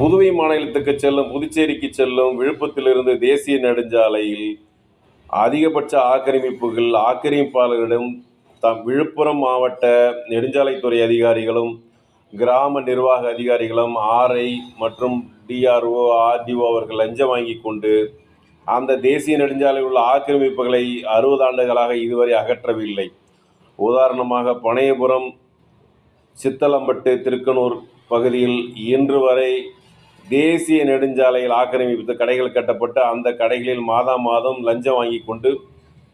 புதுவை மாநிலத்துக்கு செல்லும் புதுச்சேரிக்கு செல்லும் விழுப்புரத்திலிருந்து தேசிய நெடுஞ்சாலையில் அதிகபட்ச ஆக்கிரமிப்புகள் ஆக்கிரமிப்பாளர்களிடம் தம் விழுப்புரம் மாவட்ட நெடுஞ்சாலைத்துறை அதிகாரிகளும் கிராம நிர்வாக அதிகாரிகளும் ஆர்ஐ மற்றும் டிஆர்ஓ ஆர்டிஓ அவர்கள் லஞ்சம் வாங்கி கொண்டு அந்த தேசிய நெடுஞ்சாலையில் உள்ள ஆக்கிரமிப்புகளை அறுபது ஆண்டுகளாக இதுவரை அகற்றவில்லை. உதாரணமாக பனையபுரம் சித்தலம்பட்டு திருக்கனூர் பகுதியில் இன்று வரை தேசிய நெடுஞ்சாலையில் ஆக்கிரமிப்பு கடைகள் கட்டப்பட்டு அந்த கடைகளில் மாதா மாதம் லஞ்சம் வாங்கி கொண்டு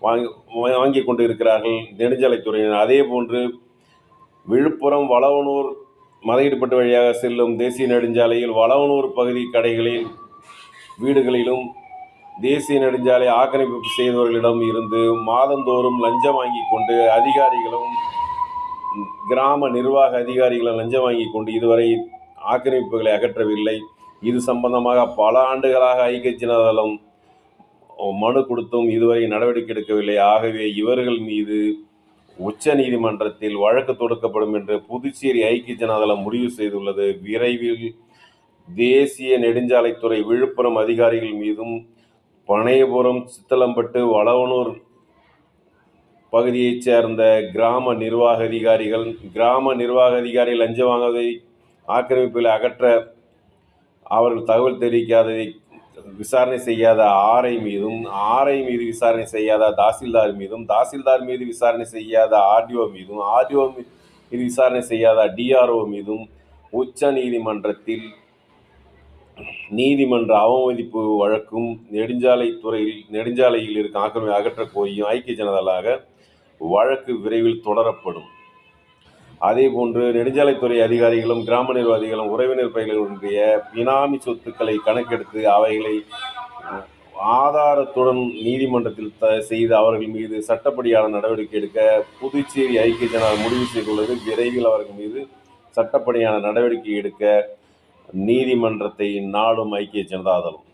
வாங்கி வாங்கி கொண்டு இருக்கிறார்கள் நெடுஞ்சாலைத்துறையினர் அதே போன்று விழுப்புரம் வளவனூர் மதையீடுபட்டு வழியாக செல்லும் தேசிய நெடுஞ்சாலையில் வளவனூர் பகுதி கடைகளில் வீடுகளிலும் தேசிய நெடுஞ்சாலை ஆக்கிரமிப்பு செய்தவர்களிடம் இருந்து மாதந்தோறும் லஞ்சம் வாங்கி கொண்டு அதிகாரிகளும் கிராம நிர்வாக அதிகாரிகளும் லஞ்சம் வாங்கி கொண்டு இதுவரை ஆக்கிரமிப்புகளை அகற்றவில்லை. இது சம்பந்தமாக பல ஆண்டுகளாக ஐக்கிய ஜனதாதளம் மனு கொடுத்தும் இதுவரை நடவடிக்கை எடுக்கவில்லை. ஆகவே இவர்கள் மீது உச்ச நீதிமன்றத்தில் வழக்கு தொடுக்கப்படும் என்று புதுச்சேரி ஐக்கிய ஜனதாதளம் முடிவு செய்துள்ளது. விரைவில் தேசிய நெடுஞ்சாலைத்துறை விழுப்புரம் அதிகாரிகள் மீதும் பனையபுரம் சித்தலம்பட்டு வளவனூர் பகுதியைச் சேர்ந்த கிராம நிர்வாக அதிகாரிகள் கிராம நிர்வாக அதிகாரி லஞ்சம் வாங்குவதை ஆக்கிரமிப்புகளை அகற்ற அவர்கள் தகவல் தெரிவிக்காததை விசாரணை செய்யாத ஆர்ஐ மீதும் ஆர்ஐ மீது விசாரணை செய்யாத தாசில்தார் மீதும் தாசில்தார் மீது விசாரணை செய்யாத ஆர்டிஓ மீதும் ஆர்டிஓ மீது விசாரணை செய்யாத டிஆர்ஓ மீதும் உச்ச நீதிமன்றத்தில் நீதிமன்ற அவமதிப்பு வழக்கும் நெடுஞ்சாலை துறையில் நெடுஞ்சாலையில் இருக்கும் ஆக்கிரமி அகற்றக் கோரியும் ஐக்கிய ஜனதாவாக வழக்கு விரைவில் தொடரப்படும். அதே போன்று நெடுஞ்சாலைத்துறை அதிகாரிகளும் கிராம நிர்வாகிகளும் உறவினர் பயிர்களுடைய பினாமி சொத்துக்களை கணக்கெடுத்து அவைகளை ஆதாரத்துடன் நீதிமன்றத்தில் த செய்து அவர்கள் மீது சட்டப்படியான நடவடிக்கை எடுக்க புதுச்சேரி ஐக்கிய ஜனதா முடிவு செய்துள்ளது. விரைவில் அவர்கள் மீது சட்டப்படியான நடவடிக்கை எடுக்க நீதிமன்றத்தை நாடும் ஐக்கிய ஜனதாதளம்